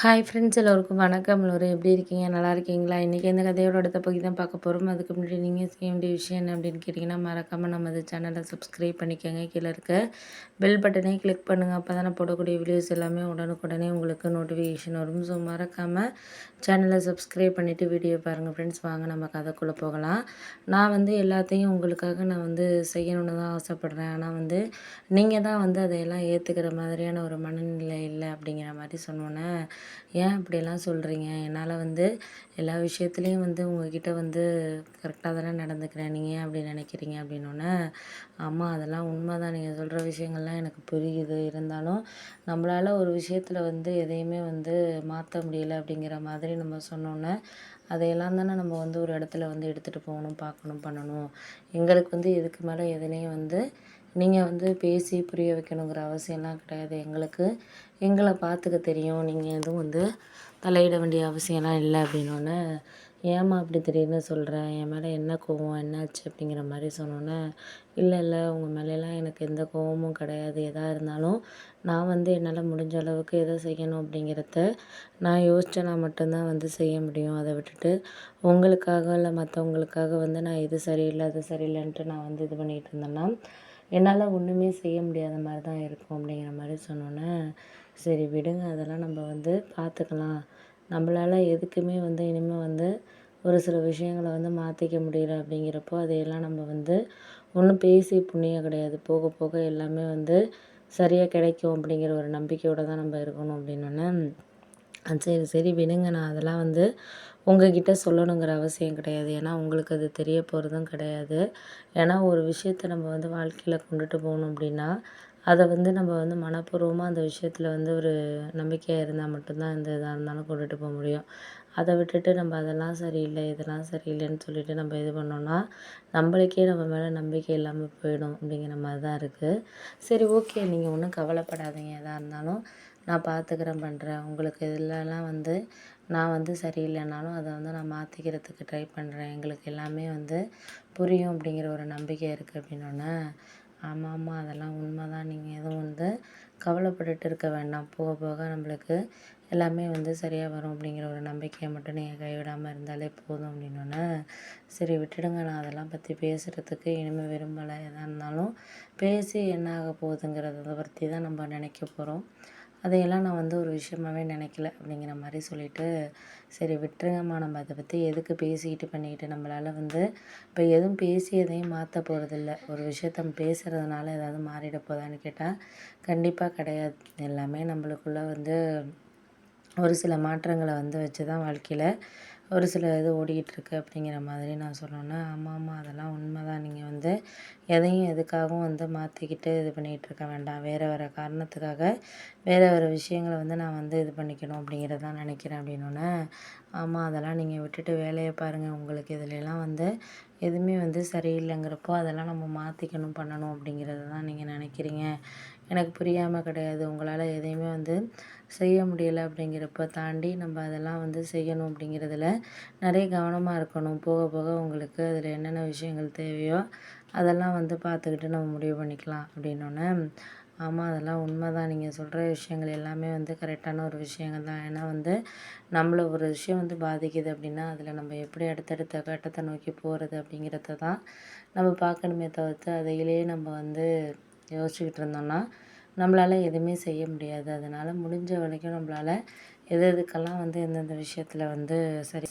Hi friends எல்லோருக்கும் வணக்கம். எல்லோரும் எப்படி இருக்கீங்க? நல்லா இருக்கீங்களா? இன்றைக்கி இந்த கதையோட அடுத்த பகுதி தான் பார்க்க போகிறோம் அதுக்கு முன்னாடி நீங்கள் செய்ய வேண்டிய விஷயம் என்ன அப்படின்னு கேட்டிங்கன்னா மறக்காமல் நம்ம இந்த சேனலை சப்ஸ்கிரைப் பண்ணிக்கோங்க. கீழே இருக்க பெல் பட்டனே கிளிக் பண்ணுங்கள் அப்போ தான் போடக்கூடிய வீடியோஸ் எல்லாமே உடனுக்குடனே உங்களுக்கு நோட்டிஃபிகேஷன் வரும். ஸோ மறக்காமல் சேனலை சப்ஸ்கிரைப் பண்ணிவிட்டு வீடியோ பாருங்கள் ஃப்ரெண்ட்ஸ் வாங்க நம்ம கதைக்குள்ளே போகலாம். நான் வந்து எல்லாத்தையும் உங்களுக்காக நான் வந்து செய்யணுன்னு தான் ஆசைப்பட்றேன். ஆனால் வந்து நீங்கள் தான் வந்து அதையெல்லாம் ஏற்றுக்கிற மாதிரியான ஒரு மனநிலை இல்லை அப்படிங்கிற மாதிரி சொன்னோன்னே ஏன் இப்படியெல்லாம் சொல்கிறீங்க என்னால் வந்து எல்லா விஷயத்துலேயும் வந்து உங்ககிட்ட வந்து கரெக்டாக தானே நடந்துக்கிறேன். நீங்கள் ஏன் அப்படி நினைக்கிறீங்க? அப்படின்னோடனே அம்மா அதெல்லாம் உண்மை தான் நீங்கள் சொல்கிற விஷயங்கள்லாம் எனக்கு புரியுது. இருந்தாலும் நம்மளால் ஒரு விஷயத்தில் வந்து எதையுமே வந்து மாற்ற முடியல அப்படிங்கிற மாதிரி நம்ம சொன்னோன்னே அதையெல்லாம் தானே நம்ம வந்து ஒரு இடத்துல வந்து எடுத்துகிட்டு போகணும் பார்க்கணும் பண்ணணும். எங்களுக்கு வந்து இதுக்கு மேலே எதுலேயும் வந்து நீங்கள் வந்து பேசி புரிய வைக்கணுங்கிற அவசியம்லாம் கிடையாது. எங்களுக்கு எங்களை பார்த்துக்க தெரியும். நீங்கள் எதுவும் வந்து தலையிட வேண்டிய அவசியம்லாம் இல்லை அப்படின்னோடனே ஏம்மா அப்படி திடீர்னு சொல்கிறேன் என் மேலே என்ன கோவம்? என்னாச்சு? அப்படிங்கிற மாதிரி சொன்னோன்னே இல்லை இல்லை. உங்கள் மேலெலாம் எனக்கு எந்த கோவமும் கிடையாது. எதாக இருந்தாலும் நான் வந்து என்னால் முடிஞ்ச அளவுக்கு எதை செய்யணும் அப்படிங்கிறத நான் யோசிச்சேன்னா மட்டும்தான் வந்து செய்ய முடியும். அதை விட்டுட்டு உங்களுக்காக இல்லை மற்றவங்களுக்காக வந்து நான் இது சரியில்லை அது சரியில்லைன்ட்டு நான் வந்து இது பண்ணிகிட்டு இருந்தேன்னா என்னால் ஒன்றுமே செய்ய முடியாத மாதிரி தான் இருக்கும் அப்படிங்கிற மாதிரி சொன்னோன்னே சரி விடுங்க அதெல்லாம் நம்ம வந்து பார்த்துக்கலாம் நம்மளால் எதுக்குமே வந்து இனிமேல் வந்து ஒரு சில விஷயங்களை வந்து மாற்றிக்க முடியல அப்படிங்கிறப்போ அதையெல்லாம் நம்ம வந்து ஒன்றும் பேசி புண்ணியம் கிடையாது. போக போக எல்லாமே வந்து சரியாக கிடைக்கும் அப்படிங்கிற ஒரு நம்பிக்கையோடு தான் நம்ம இருக்கணும் அப்படின்னோடனே சரி சரி விடுங்க. நான் அதெல்லாம் வந்து உங்ககிட்ட சொல்லணுங்கிற அவசியம் கிடையாது. ஏன்னா உங்களுக்கு அது தெரிய போகிறதும் கிடையாது. ஏன்னா ஒரு விஷயத்த நம்ம வந்து வாழ்க்கையில் கொண்டுட்டு போகணும் அப்படின்னா அதை வந்து நம்ம வந்து மனப்பூர்வமாக அந்த விஷயத்தில் வந்து ஒரு நம்பிக்கையாக இருந்தால் மட்டும்தான் எந்த இதாக இருந்தாலும் கொண்டுட்டு போக முடியும். அதை விட்டுட்டு நம்ம அதெல்லாம் சரியில்லை இதெல்லாம் சரியில்லைன்னு சொல்லிட்டு நம்ம இது பண்ணோன்னா நம்மளுக்கே நம்ம மேலே நம்பிக்கை இல்லாமல் போயிடும் அப்படிங்கிற மாதிரி தான் இருக்குது சரி ஓகே. நீங்கள் ஒன்றும் கவலைப்படாதீங்க. எதாக இருந்தாலும் நான் பார்த்துக்கிறேன் பண்ணுறேன் உங்களுக்கு இதுலலாம் வந்து நான் வந்து சரியில்லைனாலும் அதை வந்து நான் மாற்றிக்கிறதுக்கு ட்ரை பண்ணுறேன் எங்களுக்கு எல்லாமே வந்து புரியும் அப்படிங்கிற ஒரு நம்பிக்கை இருக்குது அப்படின்னோடனே ஆமாம் ஆமாம் அதெல்லாம் உண்மை தான் நீங்கள் எதுவும் வந்து கவலைப்பட்டுட்டு இருக்க வேண்டாம். போக போக நம்மளுக்கு எல்லாமே வந்து சரியாக வரும் அப்படிங்கிற ஒரு நம்பிக்கையை மட்டும் நீங்கள் கைவிடாமல் இருந்தாலே போதும் அப்படின்னோடனே சரி விட்டுடுங்க. நான் அதெல்லாம் பற்றி பேசுகிறதுக்கு இனிமேல் விரும்பலை. எதாக இருந்தாலும் பேசி என்ன ஆக போகுதுங்கிறத பற்றி தான் நம்ம நினைக்க போகிறோம் அதையெல்லாம் நான் வந்து ஒரு விஷயமாகவே நினைக்கல அப்படிங்கிற மாதிரி சொல்லிவிட்டு சரி விட்டுருங்கம்மா நம்ம அதை பற்றி எதுக்கு பேசிக்கிட்டு பண்ணிக்கிட்டு நம்மளால் வந்து இப்போ எதுவும் பேசி எதையும் மாற்ற போகிறதில்ல ஒரு விஷயத்த நம்ம பேசுகிறதுனால ஏதாவது மாறிட போதான்னு கேட்டால் கண்டிப்பாக கிடையாது. எல்லாமே நம்மளுக்குள்ளே வந்து ஒரு சில மாற்றங்களை வந்து வச்சு தான் வாழ்க்கையில் ஒரு சில இது ஓடிக்கிட்டுருக்கு அப்படிங்கிற மாதிரி நான் சொன்னோன்னே ஆமாம் ஆமாம் அதெல்லாம் உண்மை தான் நீங்கள் வந்து எதையும் எதுக்காகவும் வந்து மாற்றிக்கிட்டு இது பண்ணிகிட்டு இருக்க வேண்டாம். வேறு வேறு காரணத்துக்காக வேறு வேறு விஷயங்களை வந்து நான் வந்து இது பண்ணிக்கணும் அப்படிங்கிறது தான் நினைக்கிறேன் அப்படின்னோடனே ஆமாம் அதெல்லாம் நீங்கள் விட்டுட்டு வேலையை பாருங்கள் உங்களுக்கு இதுலலாம் வந்து எதுவுமே வந்து சரியில்லைங்கிறப்போ அதெல்லாம் நம்ம மாற்றிக்கணும் பண்ணணும் அப்படிங்கிறது தான் நீங்கள் நினைக்கிறீங்க. எனக்கு புரியாமல் கிடையாது. உங்களால் எதையுமே வந்து செய்ய முடியலை அப்படிங்கிறப்ப தாண்டி நம்ம அதெல்லாம் வந்து செய்யணும் அப்படிங்கிறதுல நிறைய கவனமாக இருக்கணும். போக போக உங்களுக்கு அதில் என்னென்ன விஷயங்கள் தேவையோ அதெல்லாம் வந்து பார்த்துக்கிட்டு நம்ம முடிவு பண்ணிக்கலாம் அப்படின்னோடனே ஆமாம் அதெல்லாம் உண்மை தான் நீங்கள் சொல்கிற விஷயங்கள் எல்லாமே வந்து கரெக்டான ஒரு விஷயங்கள் தான். ஏன்னா வந்து நம்மளை ஒரு விஷயம் வந்து பாதிக்குது அப்படின்னா அதில் நம்ம எப்படி அடுத்தடுத்த கட்டத்தை நோக்கி போகிறது அப்படிங்கிறத தான் நம்ம பார்க்கணுமே தவிர்த்து அதையிலேயே நம்ம வந்து யோசிச்சுக்கிட்டு இருந்தோம்னா நம்மளால் எதுவுமே செய்ய முடியாது. அதனால் முடிஞ்ச வரைக்கும் நம்மளால் எது எதுக்கெல்லாம் வந்து எந்தெந்த விஷயத்தில் வந்து சரி